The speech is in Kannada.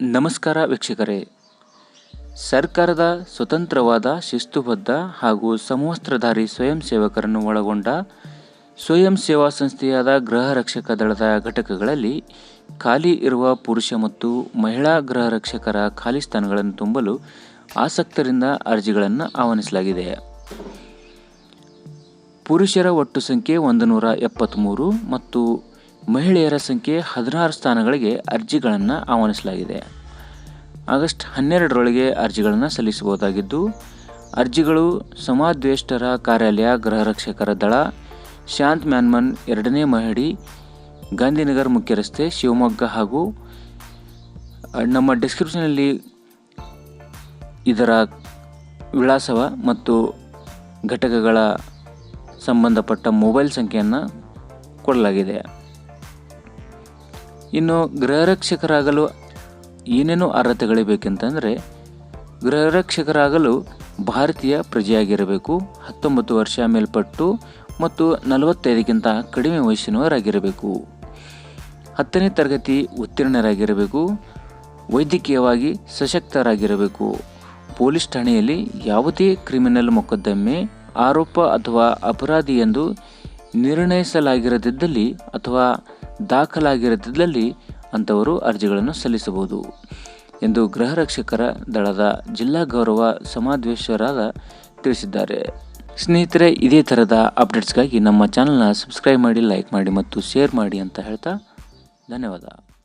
ನಮಸ್ಕಾರ ವೀಕ್ಷಕರೇ. ಸರ್ಕಾರದ ಸ್ವತಂತ್ರವಾದ, ಶಿಸ್ತುಬದ್ಧ ಹಾಗೂ ಸಮವಸ್ತ್ರಧಾರಿ ಸ್ವಯಂ ಸೇವಕರನ್ನು ಒಳಗೊಂಡ ಸ್ವಯಂ ಸೇವಾ ಸಂಸ್ಥೆಯಾದ ಗೃಹ ರಕ್ಷಕ ದಳದ ಘಟಕಗಳಲ್ಲಿ ಖಾಲಿ ಇರುವ ಪುರುಷ ಮತ್ತು ಮಹಿಳಾ ಗೃಹ ರಕ್ಷಕರ ಖಾಲಿ ಸ್ಥಾನಗಳನ್ನು ತುಂಬಲು ಆಸಕ್ತರಿಂದ ಅರ್ಜಿಗಳನ್ನು ಆಹ್ವಾನಿಸಲಾಗಿದೆ. ಪುರುಷರ ಒಟ್ಟು ಸಂಖ್ಯೆ ಒಂದು ನೂರ ಎಪ್ಪತ್ತ್ಮೂರು ಮತ್ತು ಮಹಿಳೆಯರ ಸಂಖ್ಯೆ ಹದಿನಾರು ಸ್ಥಾನಗಳಿಗೆ ಅರ್ಜಿಗಳನ್ನು ಆಹ್ವಾನಿಸಲಾಗಿದೆ. ಆಗಸ್ಟ್ ಹನ್ನೆರಡರೊಳಗೆ ಅರ್ಜಿಗಳನ್ನು ಸಲ್ಲಿಸಬಹುದಾಗಿದ್ದು, ಅರ್ಜಿಗಳು ಸಮಾದ್ವೇಷ್ಟರ ಕಾರ್ಯಾಲಯ, ಗೃಹ ರಕ್ಷಕರ ದಳ, ಶಾಂತ್ ಮ್ಯಾನ್ಮನ್ ಎರಡನೇ ಮಹಡಿ, ಗಾಂಧಿನಗರ್ ಮುಖ್ಯ ರಸ್ತೆ ಶಿವಮೊಗ್ಗ ಹಾಗೂ ನಮ್ಮ ಡಿಸ್ಕ್ರಿಪ್ಷನಲ್ಲಿ ಇದರ ವಿಳಾಸವ ಮತ್ತು ಘಟಕಗಳ ಸಂಬಂಧಪಟ್ಟ ಮೊಬೈಲ್ ಸಂಖ್ಯೆಯನ್ನು ಕೊಡಲಾಗಿದೆ. ಇನ್ನು ಗೃಹರಕ್ಷಕರಾಗಲು ಏನೇನು ಅರ್ಹತೆಗಳು ಬೇಕೆಂತಂದರೆ, ಗೃಹರಕ್ಷಕರಾಗಲು ಭಾರತೀಯ ಪ್ರಜೆಯಾಗಿರಬೇಕು, ಹತ್ತೊಂಬತ್ತು ವರ್ಷ ಮೇಲ್ಪಟ್ಟು ಮತ್ತು ನಲವತ್ತೈದಕ್ಕಿಂತ ಕಡಿಮೆ ವಯಸ್ಸಿನವರಾಗಿರಬೇಕು. ಹತ್ತನೇ ತರಗತಿ ಉತ್ತೀರ್ಣರಾಗಿರಬೇಕು, ವೈದ್ಯಕೀಯವಾಗಿ ಸಶಕ್ತರಾಗಿರಬೇಕು. ಪೊಲೀಸ್ ಠಾಣೆಯಲ್ಲಿ ಯಾವುದೇ ಕ್ರಿಮಿನಲ್ ಮೊಕದ್ದಮೆ, ಆರೋಪ ಅಥವಾ ಅಪರಾಧಿ ಎಂದು ನಿರ್ಣಯಿಸಲಾಗಿರದಿದ್ದಲ್ಲಿ ಅಥವಾ ದಾಖಲಾಗಿರದಿದ್ದಲ್ಲಿ ಅಂಥವರು ಅರ್ಜಿಗಳನ್ನು ಸಲ್ಲಿಸಬಹುದು. ಎಂದು ಗೃಹ ರಕ್ಷಕರ ದಳದ ಜಿಲ್ಲಾ ಗೌರವ ಸಮಾಧ್ವೇಶ್ವರಾದ ತಿಳಿಸಿದ್ದಾರೆ. ಸ್ನೇಹಿತರೆ, ಇದೇ ಥರದ ಅಪ್ಡೇಟ್ಸ್ಗಾಗಿ ನಮ್ಮ ಚಾನಲ್ನ ಸಬ್ಸ್ಕ್ರೈಬ್ ಮಾಡಿ, ಲೈಕ್ ಮಾಡಿ ಮತ್ತು ಶೇರ್ ಮಾಡಿ ಅಂತ ಹೇಳ್ತಾ ಧನ್ಯವಾದ.